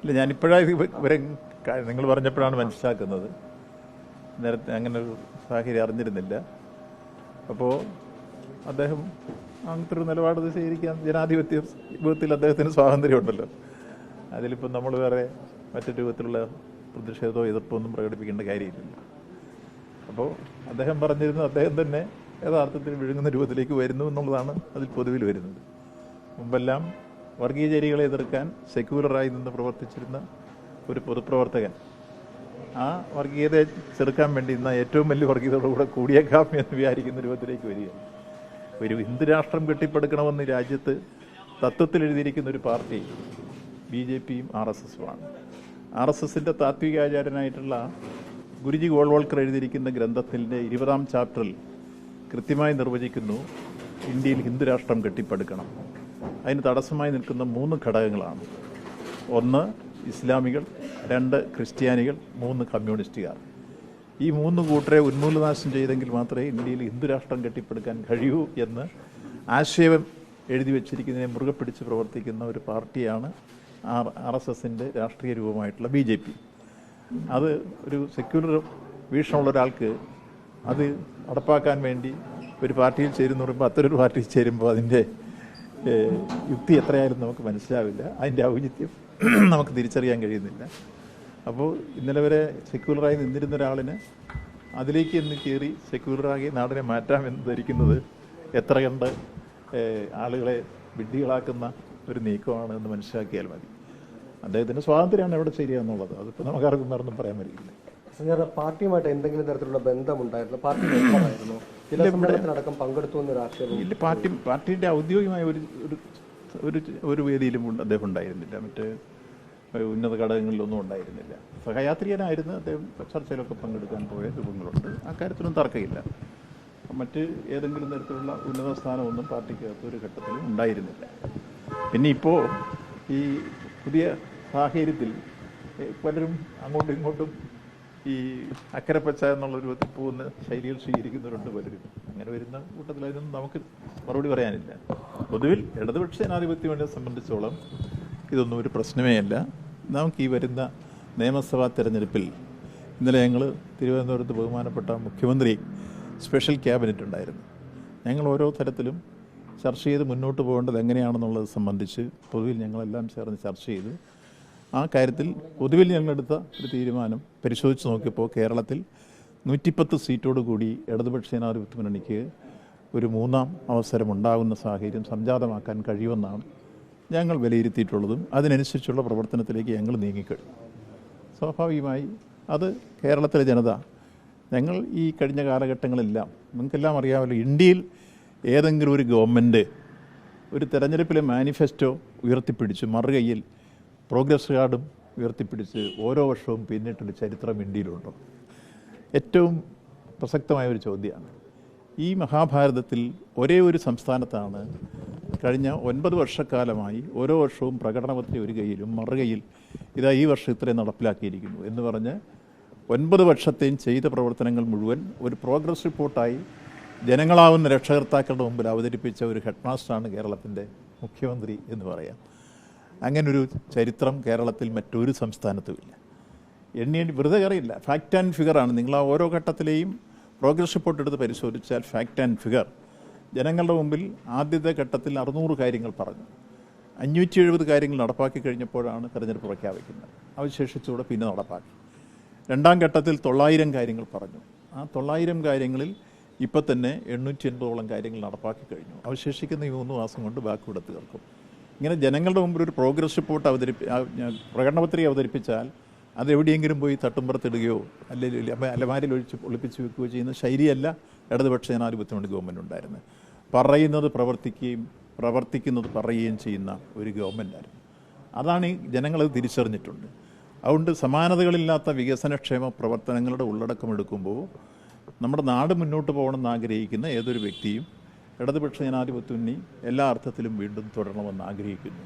ഇല്ല ഞാനിപ്പോഴാണ് ഇവരെ നിങ്ങൾ പറഞ്ഞപ്പോഴാണ് മനസ്സിലാക്കുന്നത്. നേരത്തെ അങ്ങനെ ഒരു സാഹചര്യം അറിഞ്ഞിരുന്നില്ല. അപ്പോൾ അദ്ദേഹം അങ്ങനത്തെ ഒരു നിലപാട് സ്വീകരിക്കാൻ ജനാധിപത്യ രൂപത്തിൽ അദ്ദേഹത്തിന് സ്വാതന്ത്ര്യമുണ്ടല്ലോ. അതിലിപ്പം നമ്മൾ വേറെ മറ്റൊരു രൂപത്തിലുള്ള പ്രതിഷേധമോ എതിർപ്പോ ഒന്നും പ്രകടിപ്പിക്കേണ്ട കാര്യമില്ല അപ്പോൾ അദ്ദേഹം പറഞ്ഞിരുന്നത് അദ്ദേഹം തന്നെ യഥാർത്ഥത്തിൽ വിഴുങ്ങുന്ന രൂപത്തിലേക്ക് വരുന്നു എന്നുള്ളതാണ് അതിൽ പൊതുവിൽ വരുന്നത്. മുമ്പെല്ലാം വർഗീയചേരികളെ എതിർക്കാൻ സെക്യുലറായി നിന്ന് പ്രവർത്തിച്ചിരുന്ന ഒരു പൊതുപ്രവർത്തകൻ. ആ വർഗീയതയെ ചെറുക്കാൻ വേണ്ടി ഇന്ന് ഏറ്റവും വലിയ വർഗീയതയോടുകൂടെ കൂടിയേക്കാം എന്ന് വിചാരിക്കുന്ന രൂപത്തിലേക്ക് വരിക ഒരു ഹിന്ദു രാഷ്ട്രം കെട്ടിപ്പടുക്കണമെന്ന് രാജ്യത്ത് തത്വത്തിൽ എഴുതിയിരിക്കുന്ന ഒരു പാർട്ടി ബി ജെ പിയും ആർ എസ് എസുമാണ്. ആർ എസ് എസിന്റെ താത്വികാചാര്യനായിട്ടുള്ള ഗുരുജി ഗോൾവോൾക്കർ എഴുതിയിരിക്കുന്ന ഗ്രന്ഥത്തിന്റെ ഇരുപതാം ചാപ്റ്ററിൽ കൃത്യമായി നിർവചിക്കുന്നു ഇന്ത്യയിൽ ഹിന്ദു രാഷ്ട്രം കെട്ടിപ്പടുക്കണം. അതിന് തടസ്സമായി നിൽക്കുന്ന മൂന്ന് ഘടകങ്ങളാണ്. ഒന്ന് ഇസ്ലാമികൾ രണ്ട് ക്രിസ്ത്യാനികൾ മൂന്ന് കമ്മ്യൂണിസ്റ്റുകാർ. ഈ മൂന്ന് കൂട്ടരെ ഉന്മൂലനാശം ചെയ്തെങ്കിൽ മാത്രമേ ഇന്ത്യയിൽ ഹിന്ദുരാഷ്ട്രം കെട്ടിപ്പടുക്കാൻ കഴിയൂ എന്ന് ആശയം എഴുതി വെച്ചിരിക്കുന്നതിനെ മുറുകെ പിടിച്ച് പ്രവർത്തിക്കുന്ന ഒരു പാർട്ടിയാണ് ആർ ആർ എസ് എസിന്റെ രാഷ്ട്രീയ രൂപമായിട്ടുള്ള ബി ജെ പി. അത് ഒരു സെക്യുലർ വീക്ഷണമുള്ള ഒരാൾക്ക് അത് നടപ്പാക്കാൻ വേണ്ടി ഒരു പാർട്ടിയിൽ ചേരുന്നു പറയുമ്പോൾ അത്തരൊരു പാർട്ടിയിൽ ചേരുമ്പോൾ അതിന്റെ യുക്തി എത്രയായാലും നമുക്ക് മനസ്സിലാവില്ല. അതിന്റെ ഔചിത്യം നമുക്ക് തിരിച്ചറിയാൻ കഴിയുന്നില്ല. അപ്പോൾ ഇന്നലെ വരെ സെക്യുലറായി നിന്നിരുന്ന ഒരാളിന് അതിലേക്ക് ഇന്ന് കയറി സെക്യുലറാകി നാടിനെ മാറ്റാമെന്ന് ധരിക്കുന്നത് എത്ര കണ്ട് ആളുകളെ വിഡ്ഢികളാക്കുന്ന ഒരു നീക്കമാണ് എന്ന് മനസ്സിലാക്കിയാൽ മതി. അദ്ദേഹത്തിന്റെ സ്വാതന്ത്ര്യമാണ് എവിടെ ശരിയാന്നുള്ളത്. അതിപ്പോൾ നമുക്കാർക്കും വേറൊന്നും പറയാൻ പറ്റില്ല. സഞ്ജയ് പാർട്ടിയുമായിട്ട് എന്തെങ്കിലും തരത്തിലുള്ള ബന്ധമുണ്ടായിരുന്നു? പാർട്ടി മെമ്പറായിരുന്നു ചില സമ്മേളനത്തിനടക്കം പങ്കെടുത്തു എന്നൊരു ആക്ഷേപം ഇല്ല പാർട്ടി പാർട്ടിയുടെ ഔദ്യോഗികമായ ഒരു ഒരു ഒരു ഒരു വേദിയിലും അദ്ദേഹം ഉണ്ടായിരുന്നില്ല. മറ്റേ ഉന്നത ഘടകങ്ങളിലൊന്നും ഉണ്ടായിരുന്നില്ല. സഹയാത്രികനായിരുന്നു അദ്ദേഹം ചർച്ചയിലൊക്കെ പങ്കെടുക്കാൻ പോയ രൂപങ്ങളുണ്ട്. അക്കാര്യത്തിലും തർക്കമില്ല. മറ്റ് ഏതെങ്കിലും തരത്തിലുള്ള ഉന്നത സ്ഥാനമൊന്നും പാർട്ടിക്കകത്ത് ഒരു ഘട്ടത്തിലും ഉണ്ടായിരുന്നില്ല. പിന്നെ ഇപ്പോൾ ഈ പുതിയ സാഹചര്യത്തിൽ പലരും അങ്ങോട്ടും ഇങ്ങോട്ടും ഈ അക്കരപ്പച്ച എന്നുള്ള രൂപത്തിൽ പോകുന്ന ശൈലികൾ സ്വീകരിക്കുന്നവരുണ്ട് പലരും. അങ്ങനെ വരുന്ന കൂട്ടത്തിൽ അതിനൊന്നും നമുക്ക് മറുപടി പറയാനില്ല. പൊതുവിൽ ഇടതുപക്ഷ ജനാധിപത്യം സംബന്ധിച്ചോളം ഇതൊന്നും ഒരു പ്രശ്നമേ അല്ല. നമുക്ക് ഈ വരുന്ന നിയമസഭാ തെരഞ്ഞെടുപ്പിൽ ഇന്നലെ ഞങ്ങൾ തിരുവനന്തപുരത്ത് ബഹുമാനപ്പെട്ട മുഖ്യമന്ത്രി സ്പെഷ്യൽ ക്യാബിനറ്റ് ഉണ്ടായിരുന്നു. ഞങ്ങൾ ഓരോ തരത്തിലും ചർച്ച ചെയ്ത് മുന്നോട്ട് പോകേണ്ടത് എങ്ങനെയാണെന്നുള്ളത് സംബന്ധിച്ച് പൊതുവിൽ ഞങ്ങളെല്ലാം ചേർന്ന് ചർച്ച ചെയ്തു ആ കാര്യത്തിൽ പൊതുവിൽ ഞങ്ങളെടുത്ത ഒരു തീരുമാനം പരിശോധിച്ച് നോക്കിയപ്പോൾ കേരളത്തിൽ നൂറ്റിപ്പത്ത് സീറ്റോട് കൂടി ഇടതുപക്ഷ ജനാധിപത്യ മുന്നണിക്ക് ഒരു മൂന്നാം അവസരമുണ്ടാകുന്ന സാഹചര്യം സംജാതമാക്കാൻ കഴിയുമെന്നാണ് ഞങ്ങൾ വിലയിരുത്തിയിട്ടുള്ളതും അതിനനുസരിച്ചുള്ള പ്രവർത്തനത്തിലേക്ക് ഞങ്ങൾ നീങ്ങിക്കഴിഞ്ഞു. സ്വാഭാവികമായി അത് കേരളത്തിലെ ജനത ഞങ്ങൾ ഈ കഴിഞ്ഞ കാലഘട്ടങ്ങളെല്ലാം നിങ്ങൾക്കെല്ലാം അറിയാമല്ലോ ഇന്ത്യയിൽ ഏതെങ്കിലും ഒരു ഗവൺമെന്റ് ഒരു തെരഞ്ഞെടുപ്പിലെ മാനിഫെസ്റ്റോ ഉയർത്തിപ്പിടിച്ച് മറുകൈയിൽ പ്രോഗ്രസ് കാർഡും ഉയർത്തിപ്പിടിച്ച് ഓരോ വർഷവും പിന്നിട്ടൊരു ചരിത്രം ഇന്ത്യയിലുണ്ടോ ഏറ്റവും പ്രസക്തമായ ഒരു ചോദ്യമാണ്. ഈ മഹാഭാരതത്തിൽ ഒരേ ഒരു സംസ്ഥാനത്താണ് കഴിഞ്ഞ ഒൻപത് വർഷക്കാലമായി ഓരോ വർഷവും പ്രകടനപത്രിക ഒരു കയ്യിലും മറുകയിൽ ഇതാ ഈ വർഷം ഇത്രയും നടപ്പിലാക്കിയിരിക്കുന്നു എന്ന് പറഞ്ഞ് ഒൻപത് വർഷത്തെയും ചെയ്ത പ്രവർത്തനങ്ങൾ മുഴുവൻ ഒരു പ്രോഗ്രസ് റിപ്പോർട്ടായി ജനങ്ങളാവുന്ന രക്ഷകർത്താക്കളുടെ മുമ്പിൽ അവതരിപ്പിച്ച ഒരു ഹെഡ് മാസ്റ്ററാണ് കേരളത്തിന്റെ മുഖ്യമന്ത്രി എന്ന് പറയാം. അങ്ങനൊരു ചരിത്രം കേരളത്തിൽ മറ്റൊരു സംസ്ഥാനത്തുമില്ല എണ്ണി വെറുതെ കറിയില്ല ഫാക്റ്റ് ആൻഡ് ഫിഗറാണ് നിങ്ങൾ ആ ഓരോ ഘട്ടത്തിലെയും പ്രോഗ്രസ് റിപ്പോർട്ട് എടുത്ത് പരിശോധിച്ചാൽ ഫാക്റ്റ് ആൻഡ് ഫിഗർ ജനങ്ങളുടെ മുമ്പിൽ ആദ്യത്തെ ഘട്ടത്തിൽ അറുന്നൂറ് കാര്യങ്ങൾ പറഞ്ഞു. അഞ്ഞൂറ്റി എഴുപത് കാര്യങ്ങൾ നടപ്പാക്കി കഴിഞ്ഞപ്പോഴാണ് തെരഞ്ഞെടുപ്പ് പ്രഖ്യാപിക്കുന്നത്. അവശേഷിച്ചുകൂടെ പിന്നെ നടപ്പാക്കി. രണ്ടാം ഘട്ടത്തിൽ തൊള്ളായിരം കാര്യങ്ങൾ പറഞ്ഞു. ആ തൊള്ളായിരം കാര്യങ്ങളിൽ ഇപ്പം തന്നെ എണ്ണൂറ്റി എൺപതോളം കാര്യങ്ങൾ നടപ്പാക്കി കഴിഞ്ഞു. അവശേഷിക്കുന്ന ഈ മൂന്ന് മാസം കൊണ്ട് ബാക്കി ഇവിടെ തീർക്കും. ഇങ്ങനെ ജനങ്ങളുടെ മുമ്പിൽ ഒരു പ്രോഗ്രസ് റിപ്പോർട്ട് അവതരിപ്പി പ്രകടന പത്രിക അവതരിപ്പിച്ചാൽ അത് എവിടെയെങ്കിലും പോയി തട്ടുമ്പുറത്തിടുകയോ അല്ലെങ്കിൽ അല്ല- അലമാരിൽ ഒഴിച്ച് ഒളിപ്പിച്ച് വെക്കുകയോ ചെയ്യുന്ന ശൈലിയല്ല ഇടതുപക്ഷ ജനാധിപത്യമുണ്ട് ഗവൺമെന്റ് ഉണ്ടായിരുന്നത്. പറയുന്നത് പ്രവർത്തിക്കുകയും പ്രവർത്തിക്കുന്നത് പറയുകയും ചെയ്യുന്ന ഒരു ഗവൺമെന്റായിരുന്നു അതാണ് ഈ ജനങ്ങളത് തിരിച്ചറിഞ്ഞിട്ടുണ്ട്. അതുകൊണ്ട് സമാനതകളില്ലാത്ത വികസനക്ഷേമ പ്രവർത്തനങ്ങളുടെ ഉള്ളടക്കം എടുക്കുമ്പോൾ നമ്മുടെ നാട് മുന്നോട്ട് പോകണമെന്ന് ആഗ്രഹിക്കുന്ന ഏതൊരു വ്യക്തിയും ഇടതുപക്ഷ ജനാധിപത്യം എല്ലാ അർത്ഥത്തിലും വീണ്ടും തുടരണമെന്ന് ആഗ്രഹിക്കുന്നു.